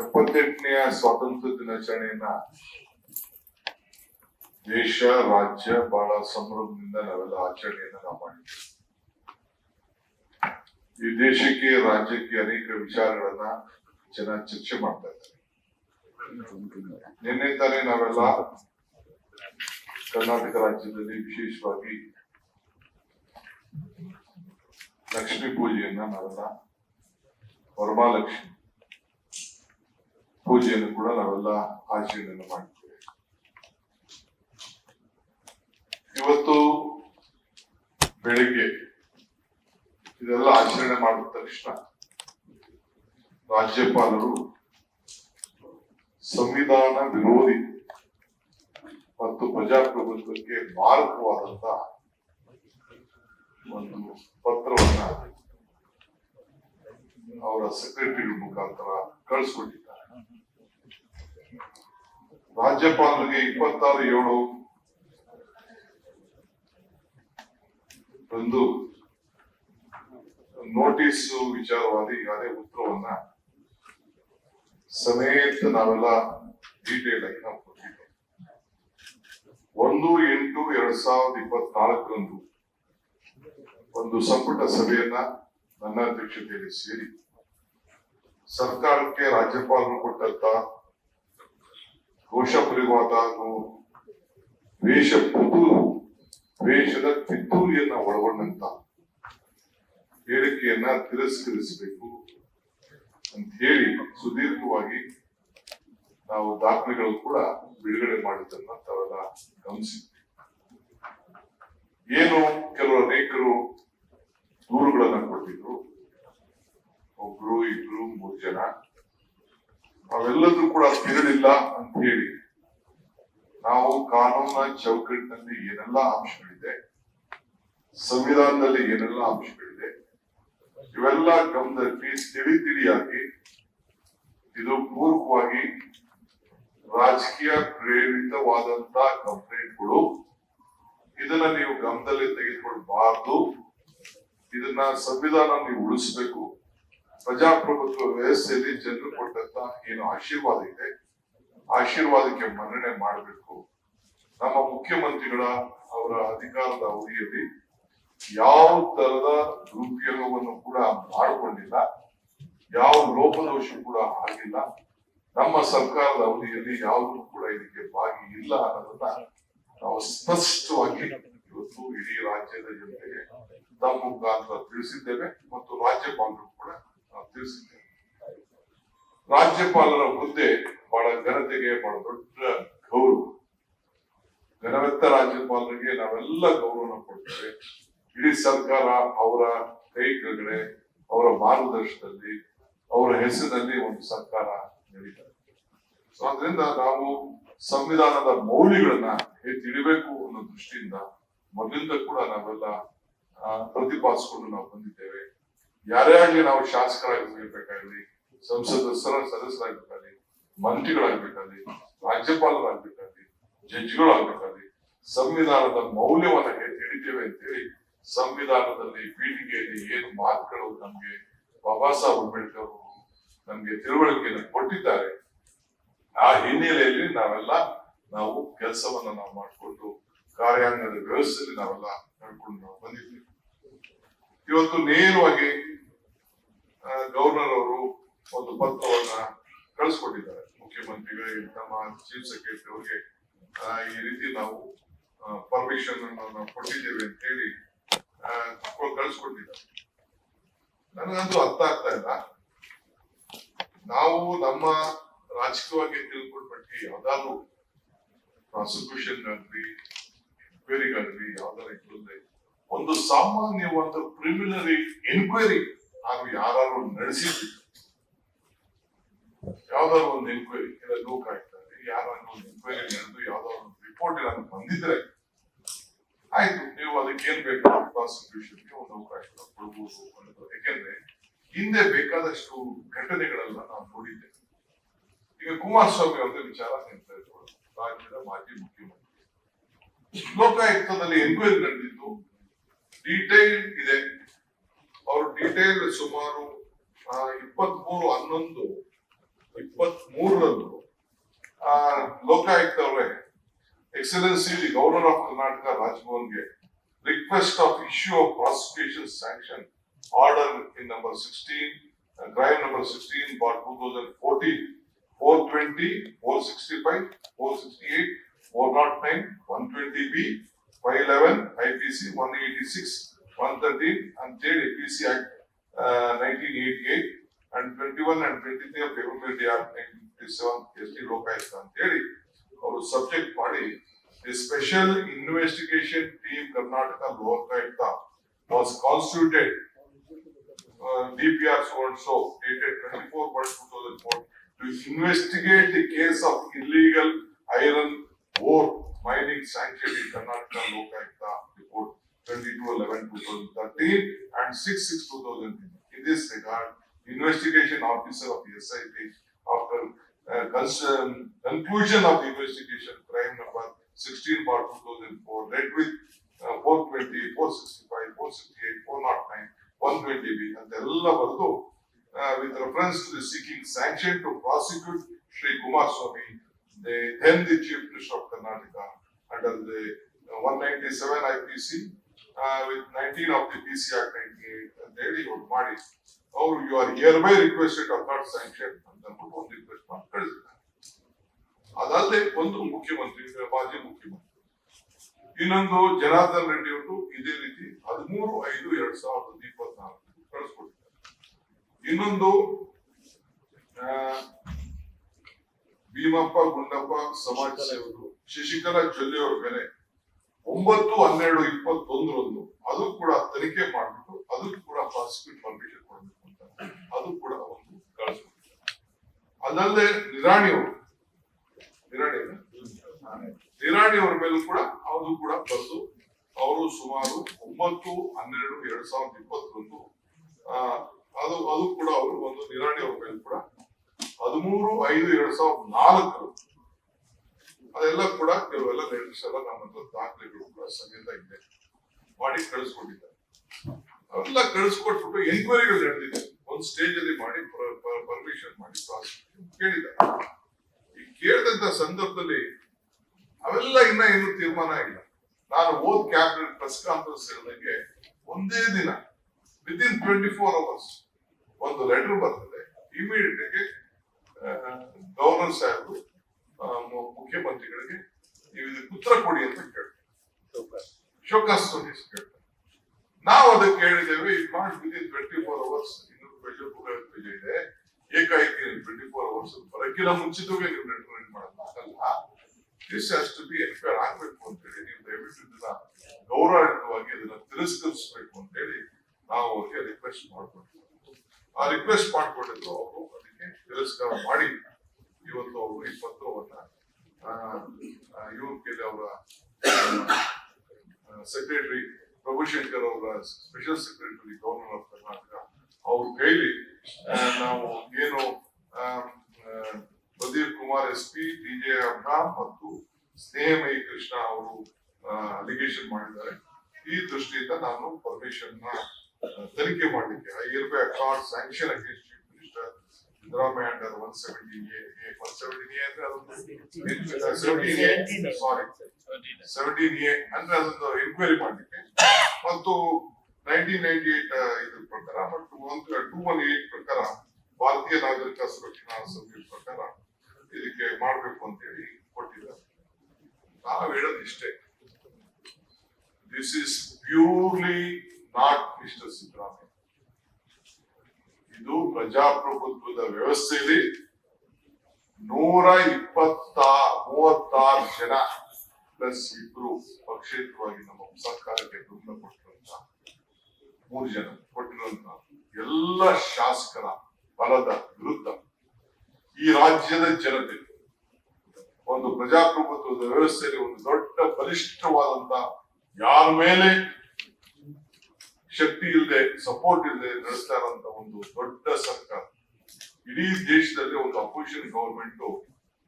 ಎಪ್ಪತ್ತೆಂಟನೆಯ ಸ್ವಾತಂತ್ರ್ಯ ದಿನಾಚರಣೆಯನ್ನ ದೇಶ ರಾಜ್ಯ ಬಹಳ ಸಂಭ್ರಮದಿಂದ ನಾವೆಲ್ಲ ಆಚರಣೆಯನ್ನ ನಾವು ಮಾಡಿದ್ವಿ ಈ ದೇಶಕ್ಕೆ ರಾಜ್ಯಕ್ಕೆ ಅನೇಕ ವಿಚಾರಗಳನ್ನ ಜನ ಚರ್ಚೆ ಮಾಡ್ತಾ ಇದ್ದಾರೆ ನಿನ್ನೆ ತಾನೇ ನಾವೆಲ್ಲ ಕರ್ನಾಟಕ ರಾಜ್ಯದಲ್ಲಿ ವಿಶೇಷವಾಗಿ ಲಕ್ಷ್ಮೀ ಪೂಜೆಯನ್ನ ನಾವೆಲ್ಲ ವರಮಹಾಲಕ್ಷ್ಮಿ ಪೂಜೆಯನ್ನು ಕೂಡ ನಾವೆಲ್ಲ ಆಚರಣೆಯನ್ನು ಮಾಡ್ತೇವೆ. ಇವತ್ತು ಬೆಳಿಗ್ಗೆ ಇದೆಲ್ಲ ಆಚರಣೆ ಮಾಡಿದ ತಕ್ಷಣ ರಾಜ್ಯಪಾಲರು ಸಂವಿಧಾನ ವಿರೋಧಿ ಮತ್ತು ಪ್ರಜಾಪ್ರಭುತ್ವಕ್ಕೆ ಮಾರಕವಾದಂತ ಒಂದು ಪತ್ರವನ್ನ ಅವರ ಸೆಕ್ರೆಟರಿ ಮುಖಾಂತರ ಕಳಿಸ್ಕೊಟ್ಟಿದ್ದಾರೆ ರಾಜ್ಯಪಾಲರಿಗೆ ಇಪ್ಪತ್ತಾರು ಏಳು ಒಂದು ನೋಟಿಸ್ ವಿಚಾರವಾಗಿ ಈಗಾಗಲೇ ಉತ್ತರವನ್ನ ಸಮೇತ ನಾವೆಲ್ಲ ಡೀಟೇಲ್ ಆಗಿ ನಾವು ಕೊಟ್ಟಿದ್ದೇವೆ ಒಂದು ಎಂಟು ಎರಡ್ ಸಾವಿರದ ಇಪ್ಪತ್ನಾಲ್ಕರಂದು ಒಂದು ಸಂಪುಟ ಸಭೆಯನ್ನ ನನ್ನ ಅಧ್ಯಕ್ಷತೆಯಲ್ಲಿ ಸೇರಿ ಸರ್ಕಾರಕ್ಕೆ ರಾಜ್ಯಪಾಲರು ಕೊಟ್ಟಂತ ಪರಿವಾದ ಹಾಗೂ ವೇಷ ಪುತು ವೇಷದ ಪಿತೂರಿಯನ್ನ ಒಳಗೊಂಡಂತ ಹೇಳಿಕೆಯನ್ನ ತಿರಸ್ಕರಿಸಬೇಕು ಅಂತ ಹೇಳಿ ಸುದೀರ್ಘವಾಗಿ ನಾವು ದಾಖಲೆಗಳು ಕೂಡ ಬಿಡುಗಡೆ ಮಾಡಿದ್ದನ್ನ ತಾವೆಲ್ಲ ಗಮನಿಸಿದ್ವಿ ಏನು ಕೆಲವು ಅನೇಕರು ದೂರುಗಳನ್ನ ಕೊಟ್ಟಿದ್ರು. ಒಬ್ರು ಇಬ್ರು ಮೂರು ಜನ. ಅವೆಲ್ಲದೂ ಕೂಡ ಸೇರಲಿಲ್ಲ ಅಂತ ಹೇಳಿ ನಾವು ಕಾನೂನ ಚೌಕಟ್ಟಿನಲ್ಲಿ ಏನೆಲ್ಲ ಅಂಶಗಳಿದೆ ಸಂವಿಧಾನದಲ್ಲಿ ಏನೆಲ್ಲ ಅಂಶಗಳಿದೆ ಇವೆಲ್ಲ ಗಮನದಲ್ಲಿ ತಿಳಿ ತಿಳಿಯಾಗಿ ಇದು ಪೂರ್ವಕವಾಗಿ ರಾಜಕೀಯ ಪ್ರೇರಿತವಾದಂತ ಕಂಪ್ಲೇಂಟ್ಗಳು. ಇದನ್ನ ನೀವು ಗಮನದಲ್ಲಿ ತೆಗೆದುಕೊಳ್ಬಾರ್ದು. ಇದನ್ನ ಸಂವಿಧಾನ ನೀವು ಉಳಿಸ್ಬೇಕು. ಪ್ರಜಾಪ್ರಭುತ್ವ ವ್ಯವಸ್ಥೆಯಲ್ಲಿ ಜನರು ಕೊಟ್ಟಂತ ಏನು ಆಶೀರ್ವಾದ ಇದೆ. ಆಶೀರ್ವಾದಕ್ಕೆ ಮನ್ನಣೆ ಮಾಡಬೇಕು. ನಮ್ಮ ಮುಖ್ಯಮಂತ್ರಿಗಳ ಅವರ ಅಧಿಕಾರದ ಅವಧಿಯಲ್ಲಿ ಯಾವ ತರದ ದುರುಪಯೋಗವನ್ನು ಕೂಡ ಮಾಡಿಕೊಂಡಿಲ್ಲ. ಯಾವ ಲೋಪದೋಷ ಕೂಡ ಆಗಿಲ್ಲ. ನಮ್ಮ ಸರ್ಕಾರದ ಅವಧಿಯಲ್ಲಿ ಯಾವುದೂ ಕೂಡ ಇದಕ್ಕೆ ಭಾಗಿ ಇಲ್ಲ ಅನ್ನೋದನ್ನ ನಾವು ಸ್ಪಷ್ಟವಾಗಿ ಇವತ್ತು ಇಡೀ ರಾಜ್ಯದ ಜನತೆಗೆ ತಮ್ಮ ಮುಖಾಂತರ ತಿಳಿಸಿದ್ದೇವೆ ಮತ್ತು ರಾಜ್ಯಪಾಲರು ತಿಳಿಸಿದ್ದೇವೆ ರಾಜ್ಯಪಾಲರ ಹುದ್ದೆ ಬಹಳ ಘನತೆಗೆ, ಬಹಳ ದೊಡ್ಡ ಗೌರವ. ಘನವೆತ್ತ ರಾಜ್ಯಪಾಲರಿಗೆ ನಾವೆಲ್ಲ ಗೌರವನ ಕೊಡ್ತೇವೆ. ಇಡೀ ಸರ್ಕಾರ ಅವರ ಕೈ ಕೆಳಗಡೆ, ಅವರ ಮಾರ್ಗದರ್ಶನದಲ್ಲಿ, ಅವರ ಹೆಸರಿನಲ್ಲಿ ಒಂದು ಸರ್ಕಾರ ನಡೀತದೆ. ಸೊ ಅದರಿಂದ ನಾವು ಸಂವಿಧಾನದ ಮೌಲ್ಯಗಳನ್ನ ತಿಳಿಬೇಕು ಅನ್ನೋ ದೃಷ್ಟಿಯಿಂದ ಮೊದಲಿಂದ ಕೂಡ ನಾವೆಲ್ಲ ಪ್ರತಿಪಾದಿಸಿಕೊಂಡು ನಾವು ಬಂದಿದ್ದೇವೆ. ಯಾರೇ ಆಗ್ಲಿ ನಾವು ಶಾಸಕರಾಗಿರ್ಬೇಕಾಗ್ಲಿ ಸಂಸದ ಸದಸ್ಯರಾಗಬೇಕಾಗಲಿ, ಮಂತ್ರಿಗಳಾಗಬೇಕಾಗಲಿ, ರಾಜ್ಯಪಾಲರಾಗಬೇಕಾಗಲಿ, ಜಡ್ಜ್ಗಳಾಗಬೇಕಾಗಲಿ, ಸಂವಿಧಾನದ ಮೌಲ್ಯವನ್ನ ಹಿಡಿತೇವೆ ಅಂತೇಳಿ ಸಂವಿಧಾನದಲ್ಲಿ ಪೀಠಿಗೆಯಲ್ಲಿ ಏನು ಮಾತುಗಳು ನಮ್ಗೆ ಬಾಬಾ ಸಾಹೇಬ್ ಅಂಬೇಡ್ಕರ್ ಅವರು ನಮ್ಗೆ ತಿಳುವಳಿಕೆಯನ್ನು ಕೊಟ್ಟಿದ್ದಾರೆ. ಆ ಹಿನ್ನೆಲೆಯಲ್ಲಿ ನಾವೆಲ್ಲ ನಾವು ಕೆಲಸವನ್ನ ನಾವು ಮಾಡಿಕೊಂಡು ಕಾರ್ಯಾಂಗದ ವ್ಯವಸ್ಥೆಯಲ್ಲಿ ನಾವೆಲ್ಲ ನಡ್ಕೊಂಡು ನಾವು ಬಂದಿದ್ದೀವಿ. ಇವತ್ತು ನೇರವಾಗಿ ಗವರ್ನರ್ ಅವರು ಒಂದು ಪತ್ರವನ್ನ ಕಳಿಸ್ಕೊಟ್ಟಿದ್ದಾರೆ. ಮುಖ್ಯಮಂತ್ರಿಗಳಿಗೆ, ನಮ್ಮ ಚೀಫ್ ಸೆಕ್ರೆಟರಿ ಅವರಿಗೆ. ಈ ರೀತಿ ನಾವು ಪರ್ಮಿಷನ್ ಅನ್ನು ಕೊಟ್ಟಿದ್ದೇವೆ ಅಂತ ಹೇಳಿ ಕಳಿಸ್ಕೊಟ್ಟಿದ್ದಾರೆ. ನನಗಂತೂ ಅರ್ಥ ಆಗ್ತಾ ಇಲ್ಲ. ನಾವು ನಮ್ಮ ರಾಜಕೀಯವಾಗಿ ತಿಳ್ಕೊಂಡ್ಬಿಟ್ಟು ಯಾವ್ದಾದ್ರು ಪ್ರಾಸಿಕ್ಯೂಷನ್ ಆಗಲಿ ಎನ್ಕ್ವೈರಿಗಾಗ್ಲಿ ಯಾವ್ದಾರ ಇದ್ರಲ್ಲಿ ಒಂದು ಸಾಮಾನ್ಯವಾದ ಪ್ರಿಮಿನರಿ ಎನ್ಕ್ವೈರಿ ನಾವು ಯಾರು ನಡೆಸಿದ್ರು? ಯಾವ್ದಾದ್ರು ಒಂದು ಎನ್ಕ್ವೈರಿ ಇಲ್ಲ ಲೋಕ ಆಗ್ತದೆ ಯಾರು ಒಂದು ಎನ್ಕ್ವೈರಿ ನಡೆದು ಯಾವ್ದಾದ್ರು ಒಂದು ರಿಪೋರ್ಟ್ ಏನಾದ್ರು ಬಂದಿದ್ರೆ ಆಯ್ತು, ನೀವು ಅದಕ್ಕೆ ಏನ್ ಬೇಕು ಪ್ರಾಸಿಕ್ಯೂಷನ್ಗೆ ಒಂದು ಅವಕಾಶ ಕೊಡ್ಬೋದು ಅನ್ನೋದು. ಯಾಕೆಂದ್ರೆ ಹಿಂದೆ ಬೇಕಾದಷ್ಟು ಘಟನೆಗಳೆಲ್ಲ ನಾವು ನೋಡಿದ್ದೆ. ಈಗ ಕುಮಾರಸ್ವಾಮಿ ಅವರ ವಿಚಾರ ನಿಂತ ರಾಜ್ಯದ ಮಾಜಿ ಮುಖ್ಯಮಂತ್ರಿ. ಲೋಕಾಯುಕ್ತದಲ್ಲಿ ಎನ್ಕ್ವೈರಿ ನಡೆದಿತ್ತು ಡೀಟೇಲ್ ಇದೆ. ಅವರು ಡೀಟೇಲ್ ಸುಮಾರು ಇಪ್ಪತ್ಮೂರು, ಹನ್ನೊಂದು ಇಪ್ಪತ್ತ್ ಮೂರರಂದು ಲೋಕಾಯುಕ್ತ ಅವರೇ excellency the governor of Karnataka ರಾಜ್ಭವನ್ಗೆ request of issue of prosecution sanction order in number sixteen crime number sixteen bar two thousand fourteen, four twenty, four sixty five, four sixty eight, four naught nine, one twenty B, five eleven I P C, one eighty six one thirteen ಅಂತೇಳಿ P C act nineteen eighty eight and twenty one and twenty three of February of nineteen fifty seven S T Lokayukta ಅಂತೇಳಿ ಅವರು subject ಮಾಡಿ the special investigation team Karnataka Lokayukta was constituted DPR so and so dated twenty-four one two thousand four to investigate the case of illegal iron ore mining sanctioned in Karnataka Lokayukta 2011, 2013, and 6 6 2013. In this regard, the investigation officer of the SIT, after uh, um, conclusion of the investigation, crime number 16 bar 2004, led with uh, 420, 465, 468, 409, 120, and the Lavardo, uh, with reference to seeking sanction to prosecute Sri Kumar Swami, the, then the Chief Minister of Karnataka, under the uh, 197 IPC, with nineteen of the P C R ninety eight ಅಂತ ಹೇಳಿ ಇವ್ರು ಮಾಡಿ ಅವರು you are hereby requested accord sanction ಅಂತ ಒಂದು request ಮಾಡಿ ಕಳಿಸಿದ್ದಾರೆ ಅದಲ್ಲದೆ ಒಂದು ಮುಖ್ಯಮಂತ್ರಿ ಮಾಜಿ ಮುಖ್ಯಮಂತ್ರಿ. ಇನ್ನೊಂದು ಜನಾರ್ದನ್ ರೆಡ್ಡಿ ಅವರು ಇದೇ ರೀತಿ ಹದಿಮೂರು, ಐದು, ಎರಡ್ ಸಾವಿರದ ಇಪ್ಪತ್ನಾಲ್ಕು ಕಳಿಸ್ಕೊಟ್ಟಿದ್ದಾರೆ. ಇನ್ನೊಂದು ಭೀಮಪ್ಪ, ಗುಂಡಪ್ಪ, ಸಮಾಜ ಸೇವಕರು, ಶಶಿಕಲಾ ಜೊಲ್ಲೆ ಅವರ ಮೇಲೆ ಒಂಬತ್ತು ಹನ್ನೆರಡು ಇಪ್ಪತ್ತೊಂದರಂದು ಅದು ಕೂಡ ತನಿಖೆ ಮಾಡಿಬಿಟ್ಟು ಅದಕ್ಕೂ ಕೂಡ ಪ್ರಾಸಿಕ್ಯೂಟ್ ಪರ್ಮಿಷನ್ ಕೊಡಬೇಕು ಅಂತ ಅದು ಕೂಡ ಒಂದು ಕಳಿಸ್ಕೊಟ್ಟಿದ್ದಾರೆ ಅದಲ್ಲದೆ ನಿರಾಣಿ ಅವರು ನಿರಾಣಿ? ನಿರಾಣಿ ಅವರ ಮೇಲೂ ಕೂಡ ಅದು ಕೂಡ ಬಂದು ಅವರು ಸುಮಾರು ಒಂಬತ್ತು ಹನ್ನೆರಡು ಎರಡ್ ಸಾವಿರದ ಇಪ್ಪತ್ತರಂದು ಆ, ಅದು ಅದು ಕೂಡ ಅವರು ಒಂದು ನಿರಾಣಿ ಅವರ ಮೇಲೆ ಕೂಡ ಹದಿಮೂರು ಐದು ಎರಡ್ ಸಾವಿರದ ನಾಲ್ಕರು ಅದೆಲ್ಲ ಕೂಡ ಕೆಲವೆಲ್ಲ ಲೇಟೆಸ್ಟ್ ಎಲ್ಲ ನಮ್ಮ ಹತ್ರ ದಾಖಲೆಗಳು ಕೂಡ ಸಮೇತ ಇದೆ. ಮಾಡಿ ಕಳಿಸ್ಕೊಂಡಿದ್ದಾರೆ ಅವೆಲ್ಲ ಕಳಿಸ್ಕೊಟ್ಬಿಟ್ಟು ಎನ್ಕ್ವೈರಿಗಳು ನಡೆದಿದೆ. ಒಂದು ಸ್ಟೇಜ್ ಅಲ್ಲಿ ಮಾಡಿ ಪರ್ಮಿಷನ್ ಮಾಡಿ ಕೇಳಿದ್ದಾರೆ. ಈ ಕೇಳಿದಂತ ಸಂದರ್ಭದಲ್ಲಿ ಅವೆಲ್ಲ ಇನ್ನ ಏನು ತೀರ್ಮಾನ ಇಲ್ಲ. ನಾನು ಓದ್ ಕ್ಯಾಬಿನೆಟ್ ಪ್ರೆಸ್ ಕಾನ್ಫರೆನ್ಸ್ ಹೇಳಿದಂಗೆ ಒಂದೇ ದಿನ with in twenty four hours ಒಂದು ಲೆಟರ್ ಬರ್ತದೆ ಇಮಿಡಿಯೇಟ್ ಗವರ್ನರ್ ಸಾಹೇಬರು ಮುಖ್ಯಮಂತ್ರಿಗಳಿಗೆ ನೀವು ಇದಕ್ಕೆ ಉತ್ತರ ಕೊಡಿ ಅಂತ ಕೇಳ್ತಾರೆ ಶೋಕಾಸ್ ನೋಟಿಸ್ ಕೇಳ್ತಾರೆ ನಾವು ಅದಕ್ಕೆ ಹೇಳಿದ್ದೇವೆ it not within twenty four hours ಇನ್ನು ಸ್ಪೆಷಲ್ ಪೇಜ್ ಇದೆ. ಏಕಾಏಕಿ ಟ್ವೆಂಟಿ ಫೋರ್ ಅವರ್ಸ್ ಬರಕ್ಕಿಲ್ಲ ಮುಂಚಿತವಾಗಿ ನೀವು ರೆಕಮೆಂಡ್ ಮಾಡಲ್ಲ this has to be enquire ಆಗ್ಬೇಕು ಅಂತ ಹೇಳಿ ನೀವು ದಯವಿಟ್ಟು ಇದನ್ನ ಗೌರವಯುತವಾಗಿ ಇದನ್ನ ತಿರಸ್ಕರಿಸಬೇಕು ಅಂತ ಹೇಳಿ ನಾವು ಅವ್ರಿಗೆ ರಿಕ್ವೆಸ್ಟ್ ಮಾಡ್ಕೊಟ್ಟಿದ್ವಿ ಆ ರಿಕ್ವೆಸ್ಟ್ ಮಾಡ್ಕೊಂಡಿದ್ರು ಅವರು, ಅದಕ್ಕೆ ತಿರಸ್ಕಾರ ಮಾಡಿ ಇವತ್ತು ಅವರು ಈ ಪತ್ರವನ್ನ ಯುವಕಲ್ಲಿ ಅವರ ಸೆಕ್ರೆಟರಿ ಪ್ರಭುಶಂಕರ್ ಅವರ special secretary governor of Karnataka ಅವ್ರ ಕೈಲಿ ನಾವು ಏನು Pradeep Kumar S P DJ Abraham ಮತ್ತು ಸ್ನೇಹಮಯಿ ಕೃಷ್ಣ ಅವರು ಅಲಿಗೇಷನ್ ಮಾಡಿದ್ದಾರೆ ಈ ದೃಷ್ಟಿಯಿಂದ ನಾನು ಪರ್ಮಿಷನ್ನ ತನಿಖೆ ಮಾಡಲಿಕ್ಕೆ I hereby accord sanction against Siddaramaiah ಅದು one seventeen A one seventeen A ಅಂದ್ರೆ ಅದೊಂದು seventeen A sorry seventeen A ಅಂದ್ರೆ ಅದೊಂದು ಎಂಕ್ವೈರಿ ಮಾಡಲಿಕ್ಕೆ. ಮತ್ತು ನೈನ್ಟೀನ್ ನೈನ್ಟಿ ಏಟ್ ಇದ್ರ ಪ್ರಕಾರ ಮತ್ತು ಒಂದು ಟೂ ಒನ್ ಏಟ್ ಪ್ರಕಾರ ಭಾರತೀಯ ನಾಗರಿಕ ಸುರಕ್ಷಣಾ ಸಂಹಿತೆ ಪ್ರಕಾರ ಇದಕ್ಕೆ ಮಾಡಬೇಕು ಅಂತೇಳಿ ಕೊಟ್ಟಿದ್ದಾರೆ. ನಾವು ಹೇಳೋದು ಇಷ್ಟೇ. This is purely not mister Siddaramaiah ಇದು ಪ್ರಜಾಪ್ರಭುತ್ವದ ವ್ಯವಸ್ಥೆಯಲ್ಲಿ ನೂರ ಇಪ್ಪತ್ತ ಮೂವತ್ತಾರು ಜನ ಪ್ಲಸ್ ಇಬ್ರು ಪಕ್ಷೇತರವಾಗಿ ನಮ್ಮ ಸರ್ಕಾರಕ್ಕೆ ಬೆಂಬಲ ಕೊಟ್ಟಿರುವಂತ ಮೂರು ಜನ ಕೊಟ್ಟಿರುವಂತ ಎಲ್ಲ ಶಾಸಕರ ಬಲದ ವಿರುದ್ಧ ಈ ರಾಜ್ಯದ ಜನತೆ ಒಂದು ಪ್ರಜಾಪ್ರಭುತ್ವದ ವ್ಯವಸ್ಥೆಯಲ್ಲಿ ಒಂದು ದೊಡ್ಡ ಬಲಿಷ್ಠವಾದಂತ ಯಾರ ಮೇಲೆ ಶಕ್ತಿ ಇಲ್ಲದೆ ಸಪೋರ್ಟ್ ಇಲ್ಲದೆ ನಡೆಸ್ತಾ ಇರುವಂತ ಒಂದು ದೊಡ್ಡ ಸರ್ಕಾರ. ಇಡೀ ದೇಶದಲ್ಲಿ ಒಂದು ಅಪೋಸಿಷನ್ ಗವರ್ಮೆಂಟ್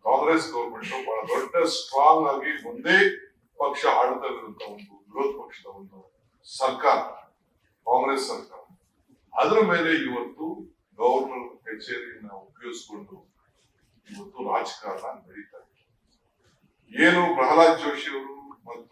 ಕಾಂಗ್ರೆಸ್ ಗವರ್ಮೆಂಟ್ ಬಹಳ ದೊಡ್ಡ ಸ್ಟ್ರಾಂಗ್ ಆಗಿ ಒಂದೇ ಪಕ್ಷ ಆಡಳಿತವಿರುವಂತ ಒಂದು ವಿರೋಧ ಪಕ್ಷದ ಒಂದು ಸರ್ಕಾರ, ಕಾಂಗ್ರೆಸ್ ಸರ್ಕಾರ. ಅದರ ಮೇಲೆ ಇವತ್ತು ಗವರ್ನರ್ ಕಚೇರಿಯನ್ನ ಉಪಯೋಗಿಸಿಕೊಂಡು ಇವತ್ತು ರಾಜಕಾರಣ ನಡೀತಾ ಇದೆ. ಏನು ಪ್ರಹ್ಲಾದ್ ಜೋಶಿ ಅವರು ಮತ್ತು